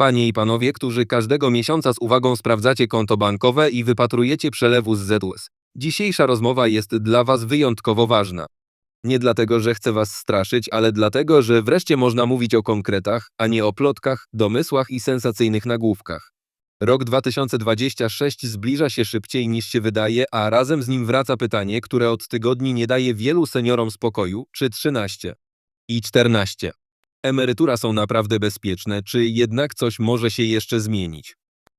Panie i panowie, którzy każdego miesiąca z uwagą sprawdzacie konto bankowe i wypatrujecie przelewu z ZUS. Dzisiejsza rozmowa jest dla Was wyjątkowo ważna. Nie dlatego, że chcę Was straszyć, ale dlatego, że wreszcie można mówić o konkretach, a nie o plotkach, domysłach i sensacyjnych nagłówkach. Rok 2026 zbliża się szybciej niż się wydaje, a razem z nim wraca pytanie, które od tygodni nie daje wielu seniorom spokoju, czy 13 i 14. Emerytura są naprawdę bezpieczne, czy jednak coś może się jeszcze zmienić?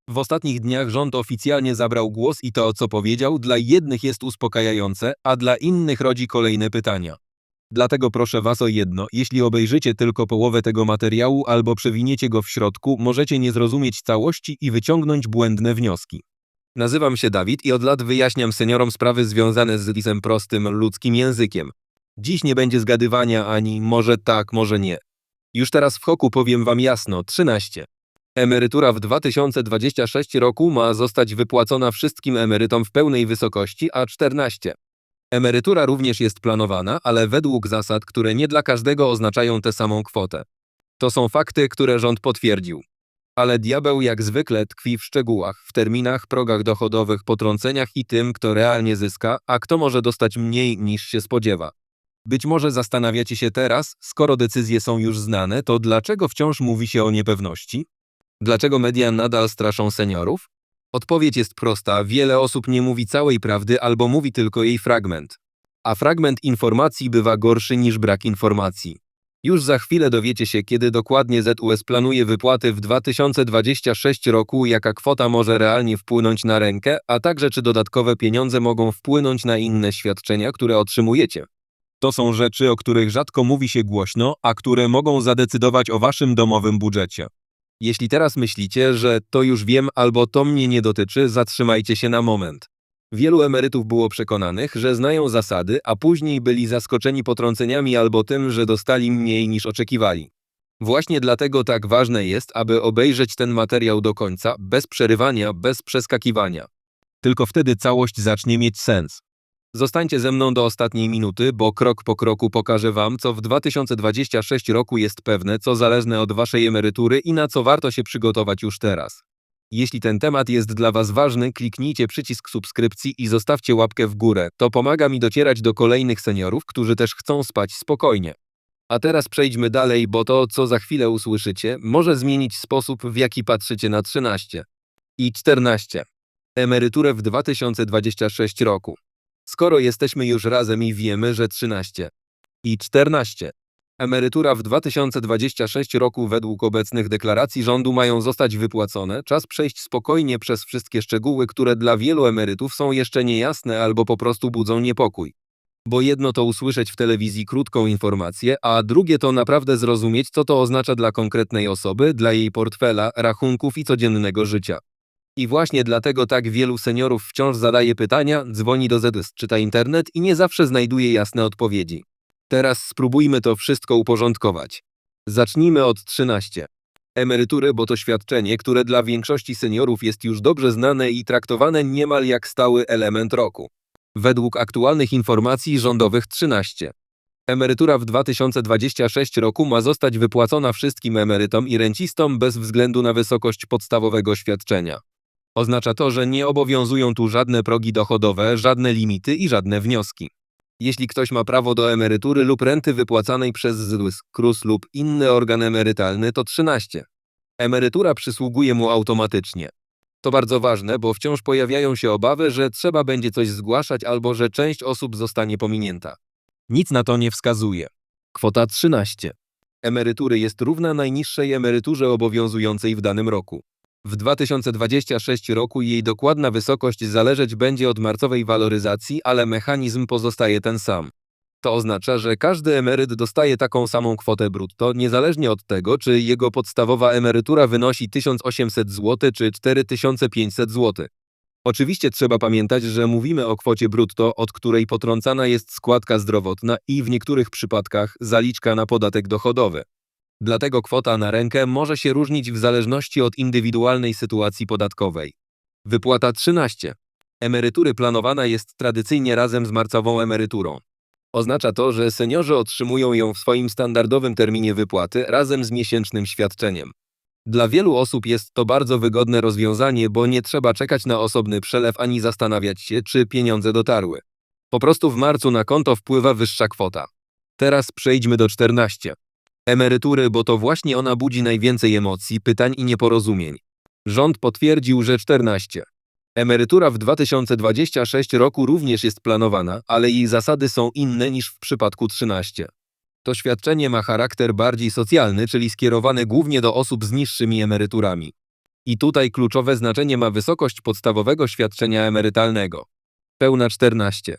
W ostatnich dniach rząd oficjalnie zabrał głos i to, co powiedział, dla jednych jest uspokajające, a dla innych rodzi kolejne pytania. Dlatego proszę Was o jedno, jeśli obejrzycie tylko połowę tego materiału albo przewiniecie go w środku, możecie nie zrozumieć całości i wyciągnąć błędne wnioski. Nazywam się Dawid i od lat wyjaśniam seniorom sprawy związane z lisem prostym, ludzkim językiem. Dziś nie będzie zgadywania ani może tak, może nie. Już teraz w hoku powiem Wam jasno, 13. Emerytura w 2026 roku ma zostać wypłacona wszystkim emerytom w pełnej wysokości, a 14. Emerytura również jest planowana, ale według zasad, które nie dla każdego oznaczają tę samą kwotę. To są fakty, które rząd potwierdził. Ale diabeł jak zwykle tkwi w szczegółach, w terminach, progach dochodowych, potrąceniach i tym, kto realnie zyska, a kto może dostać mniej niż się spodziewa. Być może zastanawiacie się teraz, skoro decyzje są już znane, to dlaczego wciąż mówi się o niepewności? Dlaczego media nadal straszą seniorów? Odpowiedź jest prosta: wiele osób nie mówi całej prawdy albo mówi tylko jej fragment. A fragment informacji bywa gorszy niż brak informacji. Już za chwilę dowiecie się, kiedy dokładnie ZUS planuje wypłaty w 2026 roku, jaka kwota może realnie wpłynąć na rękę, a także czy dodatkowe pieniądze mogą wpłynąć na inne świadczenia, które otrzymujecie. To są rzeczy, o których rzadko mówi się głośno, a które mogą zadecydować o waszym domowym budżecie. Jeśli teraz myślicie, że to już wiem albo to mnie nie dotyczy, zatrzymajcie się na moment. Wielu emerytów było przekonanych, że znają zasady, a później byli zaskoczeni potrąceniami albo tym, że dostali mniej niż oczekiwali. Właśnie dlatego tak ważne jest, aby obejrzeć ten materiał do końca, bez przerywania, bez przeskakiwania. Tylko wtedy całość zacznie mieć sens. Zostańcie ze mną do ostatniej minuty, bo krok po kroku pokażę Wam, co w 2026 roku jest pewne, co zależne od Waszej emerytury i na co warto się przygotować już teraz. Jeśli ten temat jest dla Was ważny, kliknijcie przycisk subskrypcji i zostawcie łapkę w górę. To pomaga mi docierać do kolejnych seniorów, którzy też chcą spać spokojnie. A teraz przejdźmy dalej, bo to, co za chwilę usłyszycie, może zmienić sposób, w jaki patrzycie na 13 i 14. Emeryturę w 2026 roku. Skoro jesteśmy już razem i wiemy, że 13 i 14 emerytura w 2026 roku według obecnych deklaracji rządu mają zostać wypłacone, czas przejść spokojnie przez wszystkie szczegóły, które dla wielu emerytów są jeszcze niejasne albo po prostu budzą niepokój. Bo jedno to usłyszeć w telewizji krótką informację, a drugie to naprawdę zrozumieć, co to oznacza dla konkretnej osoby, dla jej portfela, rachunków i codziennego życia. I właśnie dlatego tak wielu seniorów wciąż zadaje pytania, dzwoni do ZUS, czyta internet i nie zawsze znajduje jasne odpowiedzi. Teraz spróbujmy to wszystko uporządkować. Zacznijmy od 13. Emerytury, bo to świadczenie, które dla większości seniorów jest już dobrze znane i traktowane niemal jak stały element roku. Według aktualnych informacji rządowych 13. Emerytura w 2026 roku ma zostać wypłacona wszystkim emerytom i rencistom bez względu na wysokość podstawowego świadczenia. Oznacza to, że nie obowiązują tu żadne progi dochodowe, żadne limity i żadne wnioski. Jeśli ktoś ma prawo do emerytury lub renty wypłacanej przez ZUS, KRUS lub inny organ emerytalny, to 13. Emerytura przysługuje mu automatycznie. To bardzo ważne, bo wciąż pojawiają się obawy, że trzeba będzie coś zgłaszać albo że część osób zostanie pominięta. Nic na to nie wskazuje. Kwota 13. Emerytury jest równa najniższej emeryturze obowiązującej w danym roku. W 2026 roku jej dokładna wysokość zależeć będzie od marcowej waloryzacji, ale mechanizm pozostaje ten sam. To oznacza, że każdy emeryt dostaje taką samą kwotę brutto, niezależnie od tego, czy jego podstawowa emerytura wynosi 1800 zł czy 4500 zł. Oczywiście trzeba pamiętać, że mówimy o kwocie brutto, od której potrącana jest składka zdrowotna i w niektórych przypadkach zaliczka na podatek dochodowy. Dlatego kwota na rękę może się różnić w zależności od indywidualnej sytuacji podatkowej. Wypłata 13. Emerytury planowana jest tradycyjnie razem z marcową emeryturą. Oznacza to, że seniorzy otrzymują ją w swoim standardowym terminie wypłaty razem z miesięcznym świadczeniem. Dla wielu osób jest to bardzo wygodne rozwiązanie, bo nie trzeba czekać na osobny przelew ani zastanawiać się, czy pieniądze dotarły. Po prostu w marcu na konto wpływa wyższa kwota. Teraz przejdźmy do 14. Emerytury, bo to właśnie ona budzi najwięcej emocji, pytań i nieporozumień. Rząd potwierdził, że 14. Emerytura w 2026 roku również jest planowana, ale jej zasady są inne niż w przypadku 13. To świadczenie ma charakter bardziej socjalny, czyli skierowane głównie do osób z niższymi emeryturami. I tutaj kluczowe znaczenie ma wysokość podstawowego świadczenia emerytalnego. Pełna 14.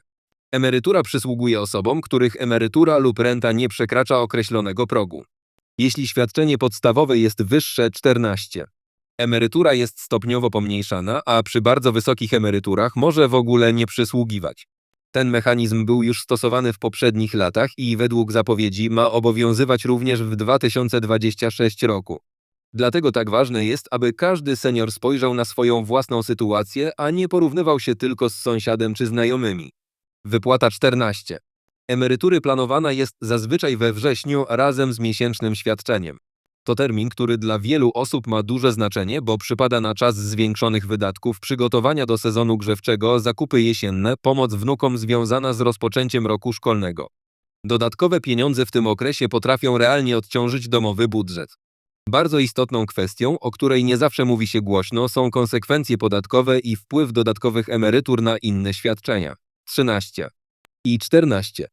Emerytura przysługuje osobom, których emerytura lub renta nie przekracza określonego progu. Jeśli świadczenie podstawowe jest wyższe 14. Emerytura jest stopniowo pomniejszana, a przy bardzo wysokich emeryturach może w ogóle nie przysługiwać. Ten mechanizm był już stosowany w poprzednich latach i według zapowiedzi ma obowiązywać również w 2026 roku. Dlatego tak ważne jest, aby każdy senior spojrzał na swoją własną sytuację, a nie porównywał się tylko z sąsiadem czy znajomymi. Wypłata 14. Emerytury planowana jest zazwyczaj we wrześniu razem z miesięcznym świadczeniem. To termin, który dla wielu osób ma duże znaczenie, bo przypada na czas zwiększonych wydatków, przygotowania do sezonu grzewczego, zakupy jesienne, pomoc wnukom związana z rozpoczęciem roku szkolnego. Dodatkowe pieniądze w tym okresie potrafią realnie odciążyć domowy budżet. Bardzo istotną kwestią, o której nie zawsze mówi się głośno, są konsekwencje podatkowe i wpływ dodatkowych emerytur na inne świadczenia. 13 i 14.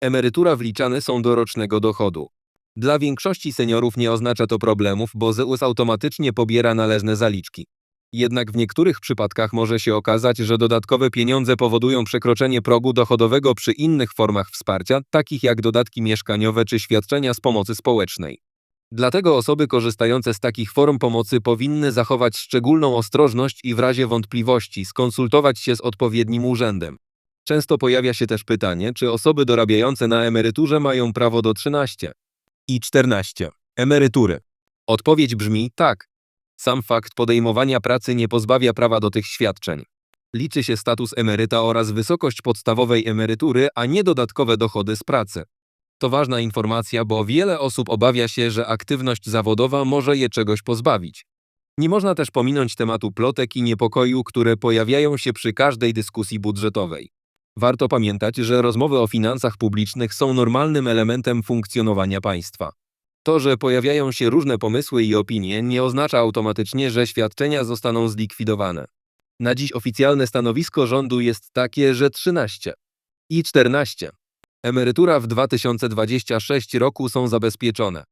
Emerytura wliczane są do rocznego dochodu. Dla większości seniorów nie oznacza to problemów, bo ZUS automatycznie pobiera należne zaliczki. Jednak w niektórych przypadkach może się okazać, że dodatkowe pieniądze powodują przekroczenie progu dochodowego przy innych formach wsparcia, takich jak dodatki mieszkaniowe czy świadczenia z pomocy społecznej. Dlatego osoby korzystające z takich form pomocy powinny zachować szczególną ostrożność i w razie wątpliwości skonsultować się z odpowiednim urzędem. Często pojawia się też pytanie, czy osoby dorabiające na emeryturze mają prawo do 13 i 14 emerytury. Odpowiedź brzmi tak. Sam fakt podejmowania pracy nie pozbawia prawa do tych świadczeń. Liczy się status emeryta oraz wysokość podstawowej emerytury, a nie dodatkowe dochody z pracy. To ważna informacja, bo wiele osób obawia się, że aktywność zawodowa może je czegoś pozbawić. Nie można też pominąć tematu plotek i niepokoju, które pojawiają się przy każdej dyskusji budżetowej. Warto pamiętać, że rozmowy o finansach publicznych są normalnym elementem funkcjonowania państwa. To, że pojawiają się różne pomysły i opinie, nie oznacza automatycznie, że świadczenia zostaną zlikwidowane. Na dziś oficjalne stanowisko rządu jest takie, że 13 i 14 emerytura w 2026 roku są zabezpieczone.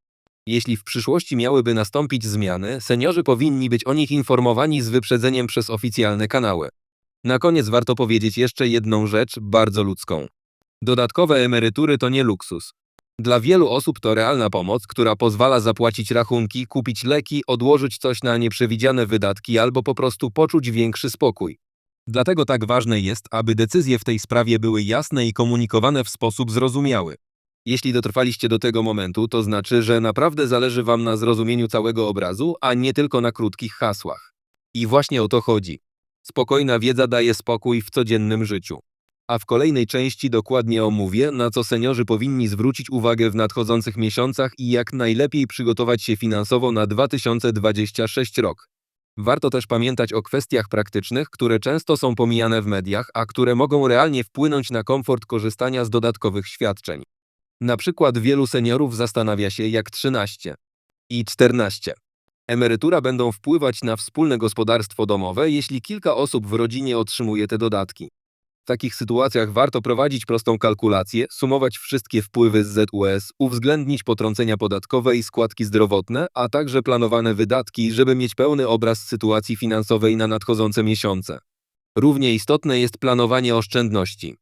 Jeśli w przyszłości miałyby nastąpić zmiany, seniorzy powinni być o nich informowani z wyprzedzeniem przez oficjalne kanały. Na koniec warto powiedzieć jeszcze jedną rzecz bardzo ludzką. Dodatkowe emerytury to nie luksus. Dla wielu osób to realna pomoc, która pozwala zapłacić rachunki, kupić leki, odłożyć coś na nieprzewidziane wydatki albo po prostu poczuć większy spokój. Dlatego tak ważne jest, aby decyzje w tej sprawie były jasne i komunikowane w sposób zrozumiały. Jeśli dotrwaliście do tego momentu, to znaczy, że naprawdę zależy Wam na zrozumieniu całego obrazu, a nie tylko na krótkich hasłach. I właśnie o to chodzi. Spokojna wiedza daje spokój w codziennym życiu. A w kolejnej części dokładnie omówię, na co seniorzy powinni zwrócić uwagę w nadchodzących miesiącach i jak najlepiej przygotować się finansowo na 2026 rok. Warto też pamiętać o kwestiach praktycznych, które często są pomijane w mediach, a które mogą realnie wpłynąć na komfort korzystania z dodatkowych świadczeń. Na przykład wielu seniorów zastanawia się, jak 13 i 14 emerytura będą wpływać na wspólne gospodarstwo domowe, jeśli kilka osób w rodzinie otrzymuje te dodatki. W takich sytuacjach warto prowadzić prostą kalkulację, sumować wszystkie wpływy z ZUS, uwzględnić potrącenia podatkowe i składki zdrowotne, a także planowane wydatki, żeby mieć pełny obraz sytuacji finansowej na nadchodzące miesiące. Równie istotne jest planowanie oszczędności.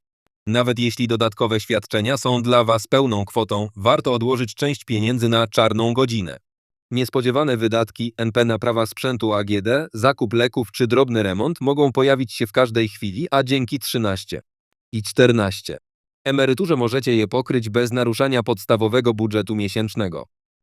Nawet jeśli dodatkowe świadczenia są dla Was pełną kwotą, warto odłożyć część pieniędzy na czarną godzinę. Niespodziewane wydatki NP naprawa sprzętu AGD, zakup leków czy drobny remont mogą pojawić się w każdej chwili, a dzięki 13 i 14 emeryturze możecie je pokryć bez naruszania podstawowego budżetu miesięcznego.